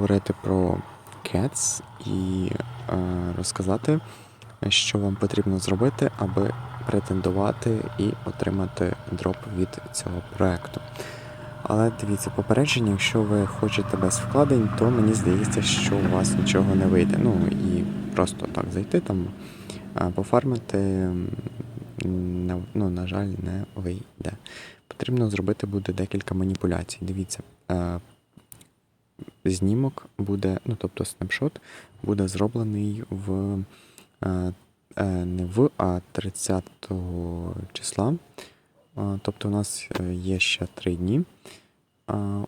говорити про Cats і е, розказати, що вам потрібно зробити, аби претендувати і отримати дроп від цього проекту. Але дивіться, попередження, якщо ви хочете без вкладень, то мені здається, що у вас нічого не вийде. Ну і просто так зайти там, е, пофармити, ну, на жаль, не вийде. Потрібно зробити буде декілька маніпуляцій. Дивіться, е, знімок буде, ну тобто снапшот, буде зроблений в е, е, не в, а 30 числа. А, Тобто у нас е, є ще 3 дні.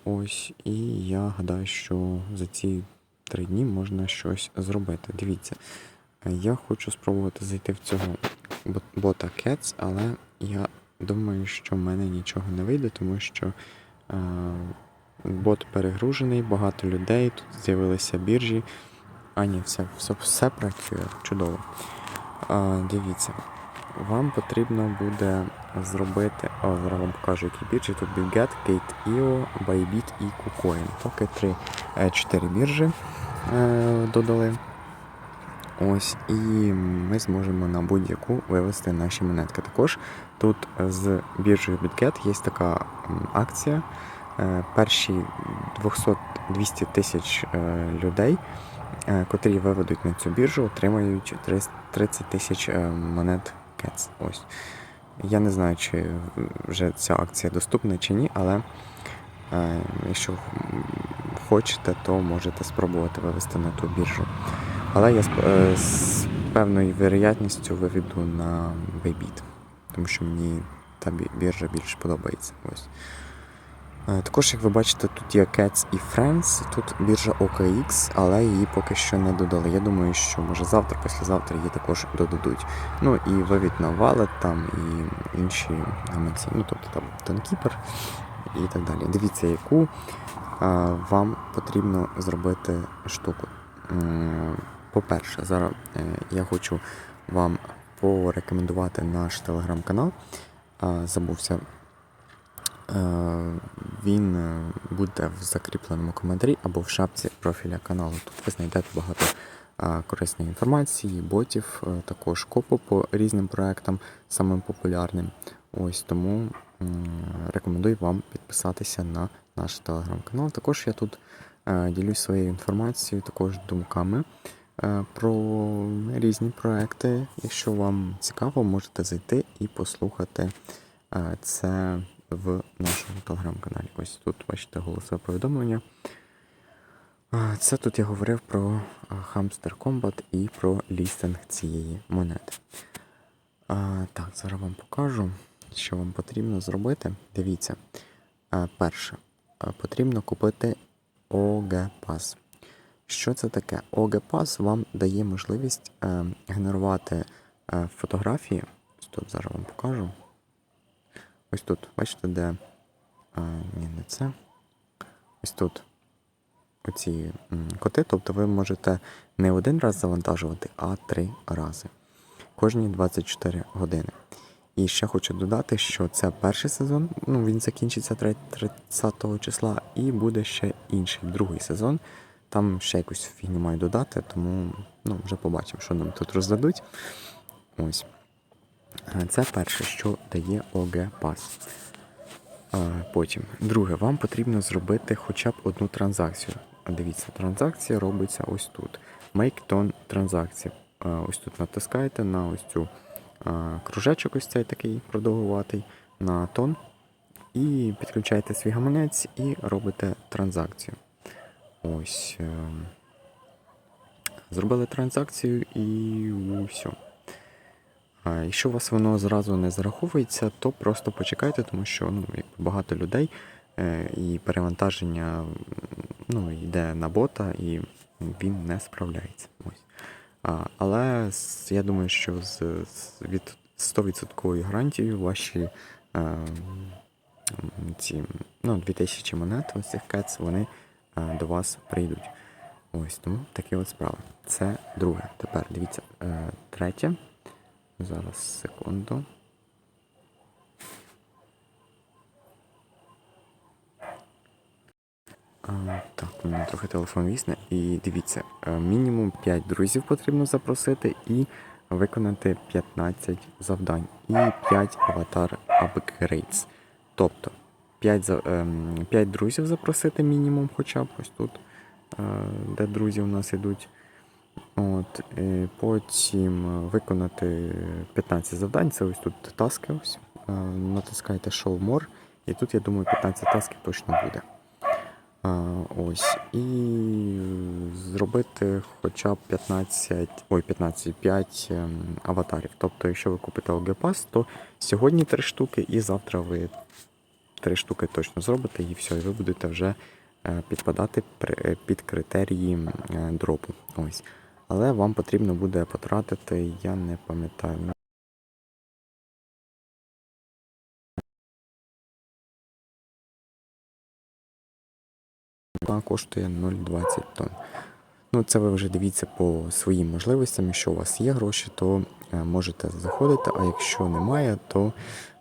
Ось, і я гадаю, що за ці 3 дні можна щось зробити. Дивіться, е, я хочу спробувати зайти в цього бота Cats, але я думаю, що в мене нічого не вийде, тому що е, бот перегружений, багато людей, тут з'явилися біржі. А ні, все, все, все працює чудово. А, дивіться, вам потрібно буде зробити. О, зараз вам покажу, які біржі. Тут BitGet, Gate.io, Bybit і KuCoin. Поки 3, 4 біржі е, додали. Ось, і ми зможемо на будь-яку вивести наші монетки. Також тут з біржею BitGet є така акція. Е, Перші 200-200 тисяч е, людей, е, котрі виведуть на цю біржу, отримають 30 30 тисяч монет Cats. Ось. Я не знаю, чи вже ця акція доступна чи ні, але якщо хочете, то можете спробувати вивести на ту біржу. Але я з певною вероятністю виведу на Bybit, тому що мені та біржа більш подобається. Ось. Е, Також, як ви бачите, тут є Cats і Friends, тут біржа OKX, але її поки що не додали. Я думаю, що може завтра, післязавтра її також додадуть. Ну і вивід на Wallet там і інші гаманці, ну тобто там Тонкіпер і так далі. Дивіться, яку а, вам потрібно зробити штуку. По-перше, зараз е, я хочу вам порекомендувати наш телеграм-канал. Забувся Е, Він е, буде в закріпленому коментарі або в шапці профіля каналу. Тут ви знайдете багато е, корисної інформації, ботів, е, також копу по різним проектам, самим популярним. Ось тому рекомендую вам підписатися на наш телеграм-канал. Також я тут ділюсь своєю інформацією, також думками про різні проекти. Якщо вам цікаво, можете зайти і послухати це в нашому телеграм-каналі. Ось тут бачите голосове повідомлення. Це тут я говорив про Hamster Combat і про лістинг цієї монети. Так, зараз вам покажу, що вам потрібно зробити. Дивіться. Перше, потрібно купити OG Pass. Що це таке? OG Pass вам дає можливість е, генерувати е, фотографії. Тут зараз вам покажу. Ось тут, бачите, де. А, ні, не це. Ось тут оці коти. Тобто ви можете не один раз завантажувати, а три рази. Кожні 24 години. І ще хочу додати, що це перший сезон, ну він закінчиться 30 числа, і буде ще інший, другий сезон. Там ще якусь фігню маю додати, тому ну, вже побачимо, що нам тут роздадуть. Ось. Е, Це перше, що дає OG Pass. Е, Потім, друге, вам потрібно зробити хоча б одну транзакцію. Дивіться, транзакція робиться ось тут. Make Tone транзакція. Е, Ось тут натискаєте на ось цю кружечок, ось цей такий продовгуватий, на тон. І підключаєте свій гаманець і робите транзакцію. Ось. е, Зробили транзакцію і все. Якщо у вас воно зразу не зараховується, то просто почекайте, тому що ну, багато людей е, і перевантаження ну, йде на бота, і він не справляється. Але я думаю, що з, від 100% гарантією ваші е, ці ну, 2000 монет, ось цих кец, вони е, до вас прийдуть. Ось тому такі от справи. Це друге. Тепер дивіться, третє. Зараз секунду. А, так, у мене трохи телефон вісне. І дивіться, е, мінімум 5 друзів потрібно запросити і виконати 15 завдань і 5 аватар апгрейдс. Тобто 5, ем, 5 друзів запросити мінімум, хоча б ось тут, е, де друзі у нас ідуть. От, е, потім е, виконати 15 завдань. Це ось тут таски. Ось. Е, Натискайте Show More, і тут, я думаю, 15 тасків точно буде. Ось. І зробити хоча б 15, ой, 15, 5 ем, аватарів. Тобто, якщо ви купите LG Pass, то сьогодні 3 штуки, і завтра ви 3 штуки точно зробите, і все, і ви будете вже е, підпадати е, під критерії е, дропу. Ось. Але вам потрібно буде потратити, я не пам'ятаю. Коштує 0,20 тонн. Ну, це ви вже дивіться по своїм можливостям. Якщо у вас є гроші, то е, можете заходити, а якщо немає, то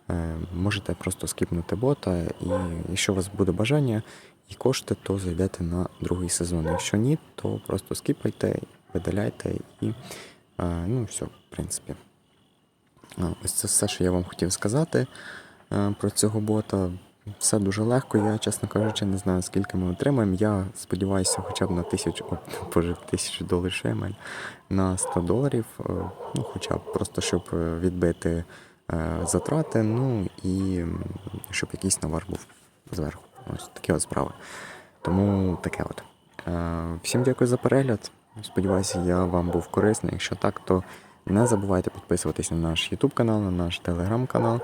е, можете просто скіпнути бота. І якщо у вас буде бажання і кошти, то зайдете на другий сезон. Якщо ні, то просто скіпайте, видаляйте і е, ну, все, в принципі. Ось це все, що я вам хотів сказати про цього бота. Все дуже легко. Я, чесно кажучи, не знаю, скільки ми отримаємо. Я сподіваюся, хоча б на тисячу, о, боже, тисячу доларів ще на 100 доларів. е, Ну, хоча б просто щоб відбити е, затрати, ну і щоб якийсь навар був зверху. Ось такі от справи. Тому таке от. Е, Всім дякую за перегляд. Сподіваюся, я вам був корисний. Якщо так, то не забувайте підписуватись на наш YouTube канал, на наш Telegram канал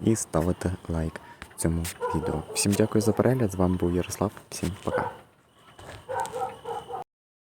і ставити лайк цьому відео. Всім дякую за перегляд. З вами був Ярослав. Всім пока.